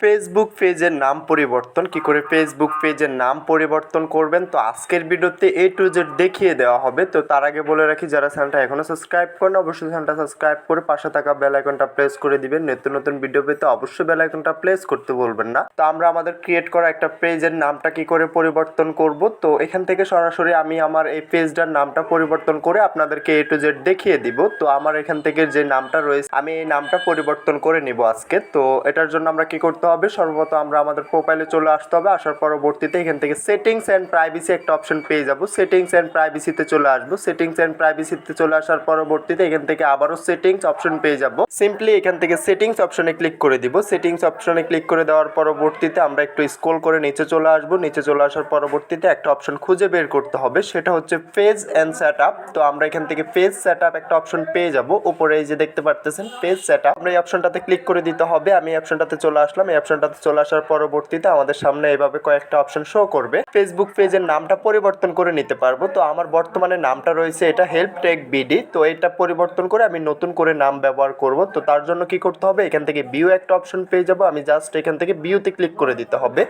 Facebook পেজের নাম পরিবর্তন। কি করে ফেসবুক পেজের নাম পরিবর্তন করবেন? তো আজকের ভিডিওতে এ টু জেড দেখিয়ে দেওয়া হবে। তো তার আগে বলে রাখি, যারা চ্যানেলটা এখনও সাবস্ক্রাইব করেন অবশ্যই চ্যানেলটা সাবস্ক্রাইব করে পাশে থাকা বেল আইকনটা প্রেস করে দিবেন। নিত্য নতুন ভিডিও পেতে অবশ্যই বেল আইকনটা প্রেস করতে বলবেন না। তো আমরা আমাদের ক্রিয়েট করা একটা পেজের নামটা কি করে পরিবর্তন করব? তো এখান থেকে সরাসরি আমি আমার এই পেজটার নামটা পরিবর্তন করে আপনাদেরকে এ টু জেড দেখিয়ে দিব। তো আমার এখান থেকে যে নামটা রয়েছে, আমি এই নামটা পরিবর্তন করে নিব আজকে। তো এটার জন্য আমরা কি করতে হবে। সর্বপ্রথম আমরা আমাদের প্রোফাইলে চলে আসতে হবে। আসার পরবর্তীতে এখান থেকে সেটিংস অ্যান্ড প্রাইভেসি একটা অপশন পেয়ে যাব। সেটিংস অ্যান্ড প্রাইভেসিতে চলে আসব। সেটিংস অ্যান্ড প্রাইভেসিতে চলে আসার পরবর্তীতে এখান থেকে আবারও সেটিংস অপশন পেয়ে যাব। সিম্পলি এখান থেকে সেটিংস অপশনে ক্লিক করে দিব। সেটিংস অপশনে ক্লিক করে দেওয়ার পরবর্তীতে আমরা একটু স্ক্রল করে নিচে চলে আসব। নিচে চলে আসার পরবর্তীতে একটা অপশন খুঁজে বের করতে হবে। সেটা হচ্ছে পেজ অ্যান্ড সেট তো আমরা এখান থেকে পেজ সেট একটা অপশন পেয়ে যাব। উপরে এই যে দেখতে পারতেছেন পেজ সেট আমরা এই অপশনটাতে ক্লিক করে দিতে হবে। আমি এই অপশনটাতে চলে আসলাম। এই অপশনটাতে চলে আসার পরবর্তীতে আমাদের সামনে এভাবে কয়েকটা অপশন শো করবে। ফেসবুক পেজের নামটা পরিবর্তন করে নিতে পারব। তো আমার বর্তমানে নামটা রয়েছে এটা হেল্প টেক বিডি তো এটা পরিবর্তন করে আমি নতুন করে নাম ব্যবহার করব। তো তার জন্য কি করতে হবে? এখান থেকে বিউ একটা অপশন পেয়ে যাব। আমি জাস্ট এখান থেকে বিউতে ক্লিক করে দিতে হবে।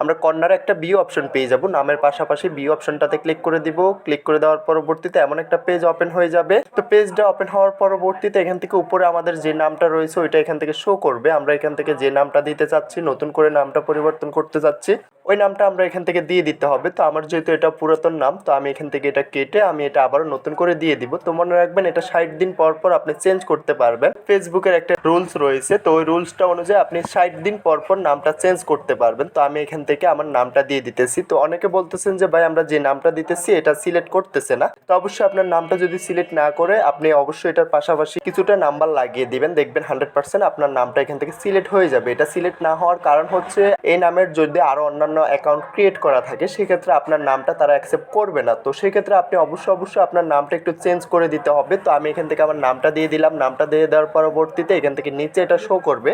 আমরা কর্নারে একটা বিউ অপশন পেয়ে যাব। নামের পাশাপাশি বিউ অপশনটাতে ক্লিক করে দিব। ক্লিক করে দেওয়ার পরবর্তীতে এমন একটা পেজ ওপেন হয়ে যাবে। তো পেজটা ওপেন হওয়ার পরবর্তীতে এখান থেকে উপরে আমাদের যে নামটা রয়েছে, ওইটা এখান থেকে শো করবে। আমরা এখান থেকে যে নামটা দিতে চাচ্ছি, নতুন করে নামটা পরিবর্তন করতে চাচ্ছি, ওই নামটা আমরা এখান থেকে দিয়ে দিতে হবে। তো আমার যেহেতু এটা পুরাতন নাম, তো আমি এখান থেকে এটা কেটে আমি এটা আবারও নতুন করে দিয়ে দিব। তো মনে রাখবেন এটা ষাট দিন পর পর আপনি চেঞ্জ করতে পারবেন। ফেসবুকের একটা রুলস রয়েছে, তো ওই রুলসটা অনুযায়ী আপনি ষাট দিন পর পর নামটা চেঞ্জ করতে পারবেন। তো আমি এখান থেকে আমার নামটা দিয়ে দিতেছি। তো অনেকে বলতেছেন যে, ভাই, আমরা যে নামটা দিতেছি, এটা সিলেক্ট করতেছে না। তো অবশ্যই আপনার নামটা যদি সিলেক্ট না করে, আপনি অবশ্যই এটার পাশাপাশি কিছুটা নাম্বার লাগিয়ে দিবেন। দেখবেন হান্ড্রেড পার্সেন্ট আপনার নামটা এখান থেকে সিলেক্ট হয়ে যাবে। এটা সিলেক্ট না হওয়ার কারণ হচ্ছে, এই নামের যদি আরও অন্যান্য অ্যাকাউন্ট ক্রিয়েট করা থাকে, সেক্ষেত্রে আপনার নামটা তারা অ্যাকসেপ্ট করবে না। তো সেক্ষেত্রে আপনি অবশ্যই অবশ্যই আপনার নামটা একটু চেঞ্জ করে দিতে হবে। তো আমি এখান থেকে আমার নামটা দিয়ে দিলাম। নামটা দিয়ে দেওয়ার পরবর্তীতে এখান থেকে নিচে এটা শো করবে।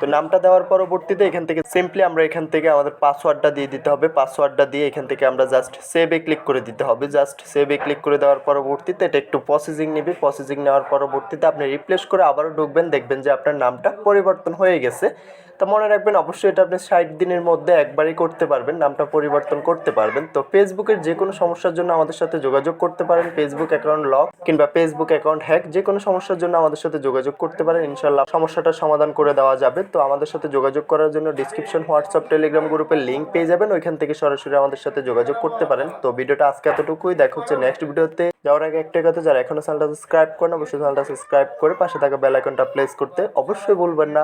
তো নামটা দেওয়ার পরবর্তীতে এখান থেকে সিম্পলি আমরা এখান থেকে আমাদের পাসওয়ার্ডটা দিয়ে দিতে হবে। পাসওয়ার্ডটা দিয়ে এখান থেকে আমরা জাস্ট সেভে ক্লিক করে দিতে হবে। জাস্ট সেভে ক্লিক করে দেওয়ার পরবর্তীতে এটা একটু প্রসেসিং নেবে। প্রসেসিং নেওয়ার পরবর্তীতে আপনি রিপ্লেস করে আবারও ঢুকবেন, দেখবেন যে আপনার নামটা পরিবর্তন হয়ে গেছে। তো মনে রাখবেন অবশ্যই এটা আপনি ষাট দিনের মধ্যে একবারই করতে পারবেন, নামটা পরিবর্তন করতে পারবেন। তো ফেসবুকের যে কোনো সমস্যার জন্য আমাদের সাথে যোগাযোগ করতে পারেন। ফেসবুক অ্যাকাউন্ট লক কিংবা ফেসবুক অ্যাকাউন্ট হ্যাক যে কোনো সমস্যার জন্য আমাদের সাথে যোগাযোগ করতে পারেন। ইনশাল্লাহ সমস্যাটার সমাধান করে দেওয়া যাবে। তো আমাদের সাথে যোগাযোগ করার জন্য ডিসক্রিপশন হোয়াটসঅ্যাপ টেলিগ্রাম গ্রুপের লিঙ্ক পেয়ে যাবেন। ওইখান থেকে সরাসরি আমাদের সাথে যোগাযোগ করতে পারেন। তো ভিডিওটা আজকে এতটুকুই। দেখা হচ্ছে নেক্সট ভিডিওতে। যাওয়ার আগে একটা কথা, যারা এখনও চ্যানেলটা সাবস্ক্রাইব করেন, অবশ্যই চ্যানেলটা সাবস্ক্রাইব করে পাশে থাকা বেল আইকনটা প্লেস করতে অবশ্যই বলবেন না।